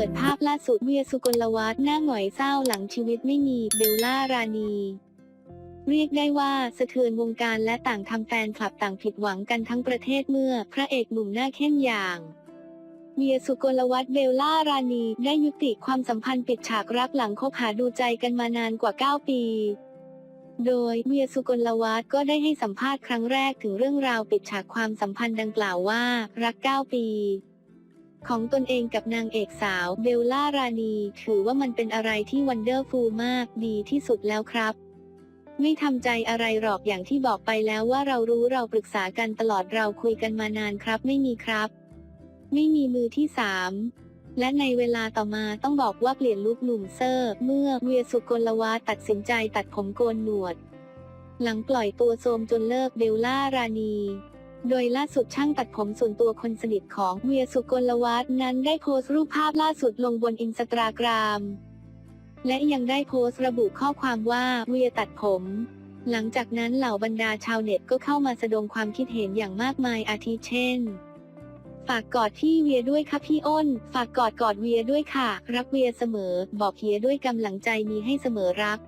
ปิดภาพล่าสุดเวียสุกลวัฒน์หน้าหงอยเศร้าหลังชีวิตไม่มีเบลล่ารานีเรียกได้ว่าสะเทือนวงการและต่างทำแฟนคลับต่างผิดหวังกันทั้งประเทศเมื่อพระเอกหนุ่มหน้าเข้มอย่างเวียสุกลวัฒน์เบลล่ารานีได้ยุติความสัมพันธ์ปิดฉากรักหลังคบหาดูใจกันมานานกว่า 9 ปี โดยเวียสุกลวัฒน์ก็ได้ให้สัมภาษณ์ครั้งแรกถึงเรื่องราวปิดฉากความสัมพันธ์ดังกล่าวว่า รัก 9 ปี ของตนเองกับนางเอกสาวเบลล่ารานี ถือว่ามันเป็นอะไรที่วันเดอร์ฟูลมากดีที่สุดแล้วครับไม่ทำใจอะไรหรอกอย่างที่บอกไปแล้วว่าเรารู้เราปรึกษากันตลอดเราคุยกันมานานครับไม่มีครับ ไม่มีมือที่สามและในเวลาต่อมาต้องบอกว่าเปลี่ยนลุคหนุ่มเซอร์ เมื่อเวียสุกลวาตัดสินใจตัดผมโกนหนวด หลังปล่อยตัวโซมจนเลิกเบลล่ารานี โดยล่าสุดช่างตัดผมส่วนตัวคนสนิทของเวียสุกลวัฒน์นั้นได้โพสต์รูปภาพล่าสุดลงบนอินสตาแกรมและยังได้โพสต์ระบุข้อความว่าเวียตัดผม หลังจากนั้นเหล่าบรรดาชาวเน็ตก็เข้ามาแสดงความคิดเห็นอย่างมากมายอาทิเช่น ฝากกอดพี่เวียด้วยค่ะพี่อ้น ฝากกอดกอดเวียด้วยค่ะ รักเวียเสมอ บอกเฮียด้วยกำลังใจมีให้เสมอรัก